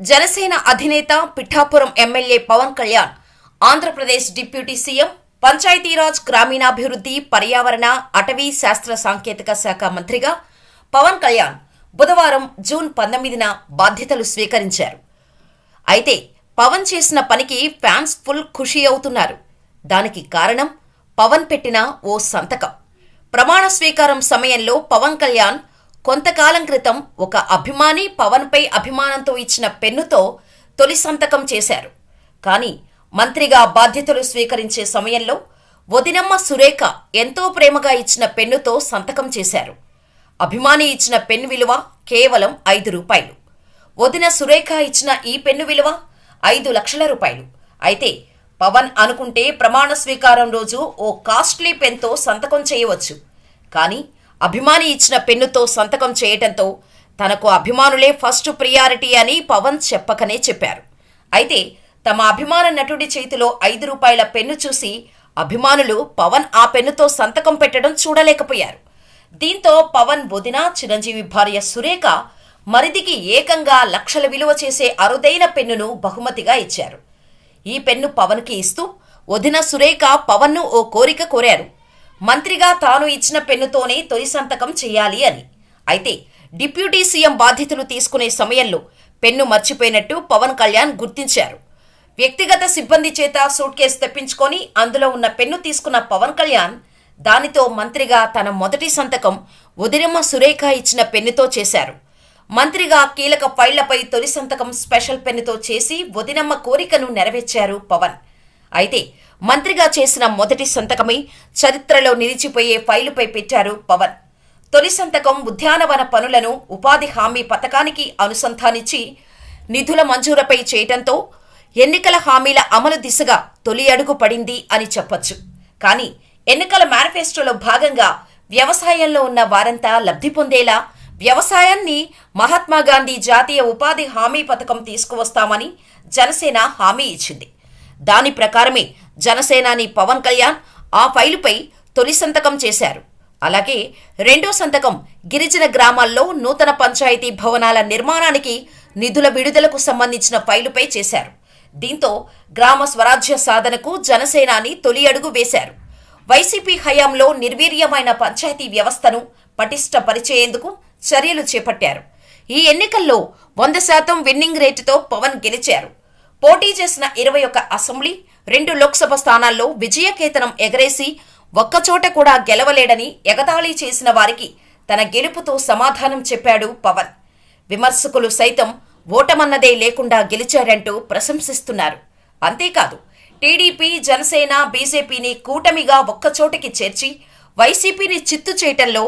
జనసేన అధినేత Pithapuram MLA Pawan Kalyan Andhra Pradesh deputy CM Panchayati Raj గ్రామీణాభివృద్ధి పర్యావరణ అటవీ శాస్త్ర సాంకేతిక శాఖ మంత్రిగా పవన్ కళ్యాణ్ బుధవారం జూన్ పంతొమ్మిదిన బాధ్యతలు స్వీకరించారు. అయితే పవన్ చేసిన పనికి ఫ్యాన్స్ ఫుల్ ఖుషి అవుతున్నారు. దానికి కారణం పవన్ పెట్టిన ఓ సంతకం. ప్రమాణ స్వీకారం సమయంలో పవన్ కళ్యాణ్ కొంతకాలం క్రితం ఒక అభిమాని పవన్పై అభిమానంతో ఇచ్చిన పెన్నుతో తొలి సంతకం చేశారు. కానీ మంత్రిగా బాధ్యతలు స్వీకరించే సమయంలో వదినమ్మ సురేఖ ఎంతో ప్రేమగా ఇచ్చిన పెన్నుతో సంతకం చేశారు. అభిమాని ఇచ్చిన పెన్ను విలువ కేవలం ఐదు రూపాయలు. వదిన సురేఖ ఇచ్చిన ఈ పెన్ను విలువ ఐదు లక్షల రూపాయలు. అయితే పవన్ అనుకుంటే ప్రమాణ స్వీకారం రోజు ఓ కాస్ట్లీ పెన్తో సంతకం చేయవచ్చు. కానీ అభిమాని ఇచ్చిన పెన్నుతో సంతకం చేయటంతో తనకు అభిమానులే ఫస్ట్ ప్రియారిటీ అని పవన్ చెప్పకనే చెప్పారు. అయితే తమ అభిమాన నటుడి చేతిలో ఐదు రూపాయల పెన్ను చూసి అభిమానులు పవన్ ఆ పెన్నుతో సంతకం పెట్టడం చూడలేకపోయారు. దీంతో పవన్ వదిన చిరంజీవి భార్య సురేఖ మరిదికి ఏకంగా లక్షల విలువ చేసే అరుదైన పెన్నును బహుమతిగా ఇచ్చారు. ఈ పెన్ను పవన్కి ఇస్తూ వదిన సురేఖ పవన్ను ఓ కోరిక కోరారు. మంత్రిగా తాను ఇచ్చిన పెన్నుతోనే తొలి సంతకం చేయాలి అని. అయితే డిప్యూటీ సీఎం బాధ్యతలు తీసుకునే సమయంలో పెన్ను మర్చిపోయినట్టు పవన్ కళ్యాణ్ గుర్తించారు. వ్యక్తిగత సిబ్బంది చేత సూట్ కేసు తెప్పించుకొని అందులో ఉన్న పెన్ను తీసుకున్న పవన్ కళ్యాణ్ దానితో మంత్రిగా తన మొదటి సంతకం ఉదిరమ్మ సురేఖ ఇచ్చిన పెన్నుతో చేశారు. మంత్రిగా కీలక ఫైళ్ళపై తొలి సంతకం స్పెషల్ పెన్నుతో చేసి వదినమ్మ కోరికను నెరవేర్చారు పవన్. అయితే మంత్రిగా చేసిన మొదటి సంతకమై చరిత్రలో నిలిచిపోయే ఫైలుపై పెట్టారు పవన్. తొలి సంతకం ఉద్యానవన పనులను ఉపాధి హామీ పథకానికి అనుసంధానించి నిధుల మంజూరుపై చేయటంతో ఎన్నికల హామీల అమలు దిశగా తొలి అడుగు పడింది అని చెప్పొచ్చు. కానీ ఎన్నికల మేనిఫెస్టోలో భాగంగా వ్యవసాయంలో ఉన్న వారంతా లబ్ధి పొందేలా వ్యవసాయాన్ని మహాత్మా గాంధీ జాతీయ ఉపాధి హామీ పథకం తీసుకువస్తామని జనసేన హామీ ఇచ్చింది. దాని ప్రకారమే జనసేనాని పవన్ కళ్యాణ్ ఆ ఫైలుపై తొలి సంతకం చేశారు. అలాగే రెండో సంతకం గిరిజన గ్రామాల్లో నూతన పంచాయతీ భవనాల నిర్మాణానికి నిధుల విడుదలకు సంబంధించిన ఫైలుపై చేశారు. దీంతో గ్రామ స్వరాజ్య సాధనకు జనసేనాని తొలి అడుగు వేశారు. వైసీపీ హయాంలో నిర్వీర్యమైన పంచాయతీ వ్యవస్థను పటిష్టపరిచేందుకు చర్యలు చేపట్టారు. ఈ ఎన్నికల్లో వంద శాతం విన్నింగ్ రేటుతో పవన్ గెలిచారు. పోటీ చేసిన ఇరవై ఒక్క అసెంబ్లీ రెండు లోక్సభ స్థానాల్లో విజయకేతనం ఎగరేసి ఒక్కచోట కూడా గెలవలేడని ఎగతాళి చేసిన వారికి తన గెలుపుతో సమాధానం చెప్పాడు పవన్. విమర్శకులు సైతం ఓటమన్నదే లేకుండా గెలిచారంటూ ప్రశంసిస్తున్నారు. అంతేకాదు టీడీపీ జనసేన బీజేపీని కూటమిగా ఒక్కచోటికి చేర్చి వైసీపీని చిత్తు చేయటంలో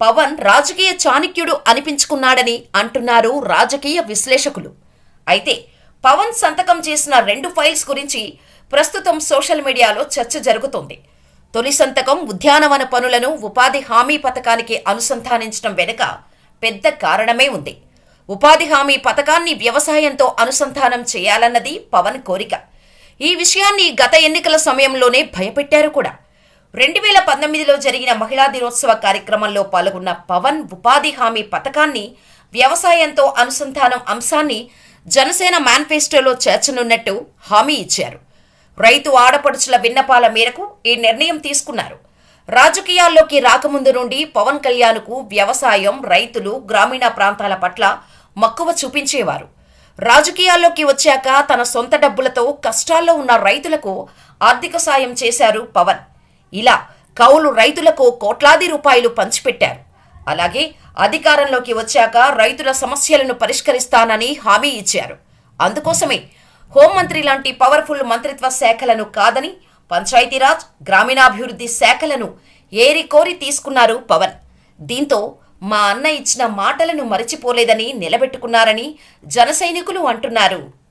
పవన్ రాజకీయ చాణక్యుడు అనిపించుకున్నాడని అంటున్నారు రాజకీయ విశ్లేషకులు. అయితే పవన్ సంతకం చేసిన రెండు ఫైల్స్ గురించి ప్రస్తుతం సోషల్ మీడియాలో చర్చ జరుగుతోంది. తొలి సంతకం ఉద్యానవన పనులను ఉపాధి హామీ పథకానికి అనుసంధానించడం వెనుక పెద్ద కారణమే ఉంది. ఉపాధి హామీ పథకాన్ని వ్యవసాయంతో అనుసంధానం చేయాలన్నది పవన్ కోరిక. ఈ విషయాన్ని గత ఎన్నికల సమయంలోనే భయపెట్టారు కూడా. రెండు వేల పంతొమ్మిదిలో జరిగిన మహిళా దినోత్సవ కార్యక్రమంలో పాల్గొన్న పవన్ ఉపాధి హామీ పథకాన్ని వ్యవసాయంతో అనుసంధానం అంశాన్ని జనసేన మేనిఫెస్టోలో చేర్చనున్నట్టు హామీ ఇచ్చారు. రైతు ఆడపడుచుల విన్నపాల మేరకు ఈ నిర్ణయం తీసుకున్నారు. రాజకీయాల్లోకి రాకముందు నుండి పవన్ కళ్యాణ్కు వ్యవసాయం రైతులు గ్రామీణ ప్రాంతాల పట్ల మక్కువ చూపించేవారు. రాజకీయాల్లోకి వచ్చాక తన సొంత డబ్బులతో కష్టాల్లో ఉన్న రైతులకు ఆర్థిక సాయం చేశారు పవన్. ఇలా కౌలు రైతులకు కోట్లాది రూపాయలు పంచిపెట్టారు. అలాగే అధికారంలోకి వచ్చాక రైతుల సమస్యలను పరిష్కరిస్తానని హామీ ఇచ్చారు. అందుకోసమే హోంమంత్రి లాంటి పవర్ఫుల్ మంత్రిత్వ శాఖలను కాదని పంచాయతీరాజ్ గ్రామీణాభివృద్ధి శాఖలను ఏరికోరి తీసుకున్నారు పవన్. దీంతో మా అన్న ఇచ్చిన మాటలను మరిచిపోలేదని నిలబెట్టుకున్నారని జనసైనికులు అంటున్నారు.